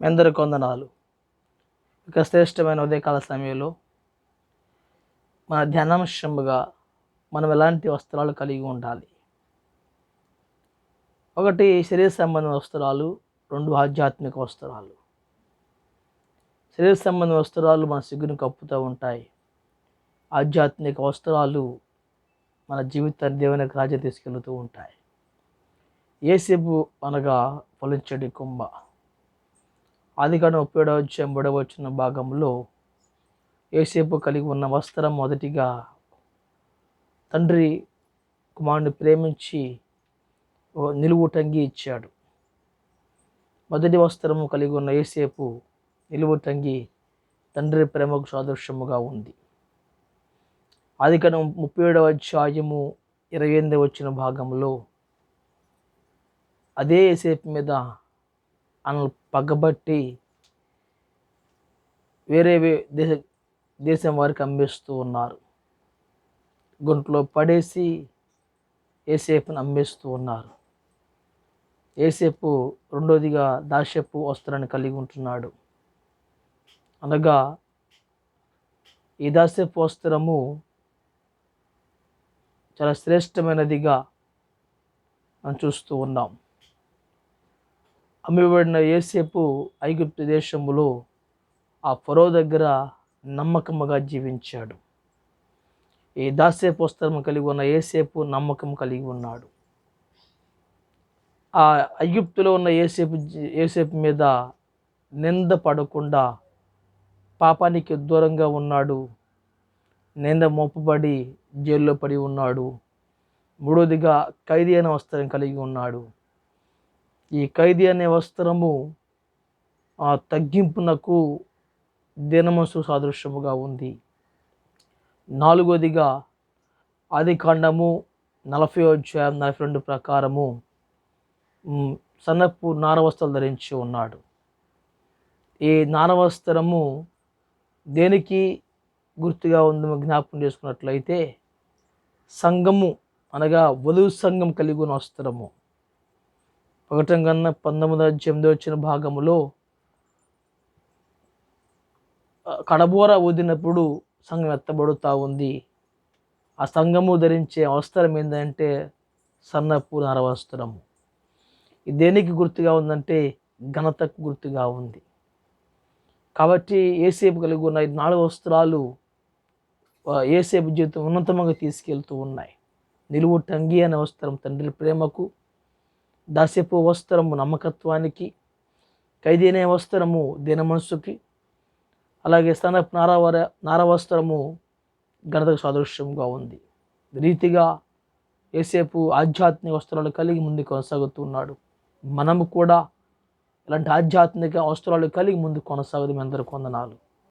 మీ అందరికి వందనాలు. ఇక శ్రేష్టమైన ఉదయకాల సమయంలో మన ధ్యానాంశముగా మనం ఎలాంటి వస్త్రాలు కలిగి ఉండాలి? ఒకటి శరీర సంబంధ వస్త్రాలు రెండు ఆధ్యాత్మిక వస్త్రాలు. శరీర సంబంధ వస్త్రాలు మన సిగ్గును కప్పుతూ ఉంటాయి. ఆధ్యాత్మిక వస్త్రాలు మన జీవితాన్ని దేవునికి రాజ్య తీసుకెళ్తూ ఉంటాయి. ఏసేపు అనగా ఫలించడి కుంభ. ఆది కాని ముప్పేడవ అధ్యాయం వచ్చిన భాగంలో ఏసేపు కలిగి ఉన్న వస్త్రం మొదటిగా తండ్రి కుమారుని ప్రేమించి నిలువుటంగి ఇచ్చాడు. మొదటి వస్త్రము కలిగి ఉన్న ఏసేపు నిలువుటంగి తండ్రి ప్రేమకు సాదృశ్యముగా ఉంది. ఆది ముప్పై ఏడవ అధ్యాయము ఇరవై ఎనిమిది వచ్చిన భాగంలో అదే ఏసేపు మీద ఆయన పగబట్టి వేరే దేశ దేశం వారికి అమ్మేస్తూ ఉన్నారు. గుంట్లో పడేసి ఏసేపుని అమ్మేస్తూ ఉన్నారు. ఏసేపు రెండోదిగా దాసేపు వస్త్రాన్ని కలిగి ఉంటున్నాడు. అనగా ఈ దాసేపు వస్త్రము చాలా శ్రేష్టమైనదిగా మనం చూస్తూ ఉన్నాం. అమ్మబడిన ఏసేపు ఐగుప్తు దేశంలో ఆ ఫరో దగ్గర నమ్మకముగా జీవించాడు. ఈ దాసేపు వస్త్రము కలిగి ఉన్న ఏసేపు నమ్మకం కలిగి ఉన్నాడు. ఆ ఐగుప్తులో ఉన్న ఏసేపు ఏసేపు మీద నింద పడకుండా పాపానికి దూరంగా ఉన్నాడు. నింద మోపబడి జైల్లో పడి ఉన్నాడు. మూడోదిగా ఖైదీ అయిన వస్త్రం కలిగి ఉన్నాడు. ఈ ఖైదీ అనే వస్త్రము ఆ తగ్గింపునకు దినమసు సాదృశ్యముగా ఉంది. నాలుగోదిగా ఆది కాండము నలభై అధ్యాయం నలభై రెండు ప్రకారము సన్నపు నారవస్త్రాలు ధరించి ఉన్నాడు. ఈ నారవస్త్రము దేనికి గుర్తుగా ఉందో జ్ఞాపకం చేసుకున్నట్లయితే సంఘము అనగా వధువు సంఘం కలిగి ఉన్న వస్త్రము. ఒకటం కన్నా పంతొమ్మిది అధ్యాయంలో వచ్చిన భాగములో కడబోర ఊదినప్పుడు సంఘం ఎత్తబడుతూ ఉంది. ఆ సంఘము ధరించే అవసరం ఏంటంటే సన్నపు నరవస్త్రము ఇది దేనికి గుర్తుగా ఉందంటే ఘనతకు గుర్తుగా ఉంది. కాబట్టి ఏసేపు కలిగి ఉన్న ఈ నాలుగు వస్త్రాలు ఏసేపు జీవితం ఉన్నతముగా తీసుకెళ్తూ ఉన్నాయి. నిలువు టంగి అనే వస్త్రం తండ్రి ప్రేమకు దాస్యపు వస్త్రము నమ్మకత్వానికి ఖైదీనే వస్త్రము దీన మనసుకి అలాగే స్థానపు నారవర నారవస్త్రము ఘనతకు సాదృశ్యంగా ఉంది. రీతిగా ఏసేపు ఆధ్యాత్మిక వస్త్రాలు కలిగి ముందు కొనసాగుతున్నాడు. మనము కూడా ఇలాంటి ఆధ్యాత్మిక వస్త్రాలు కలిగి ముందు కొనసాగుదు మీ అందరూ కొందనాలు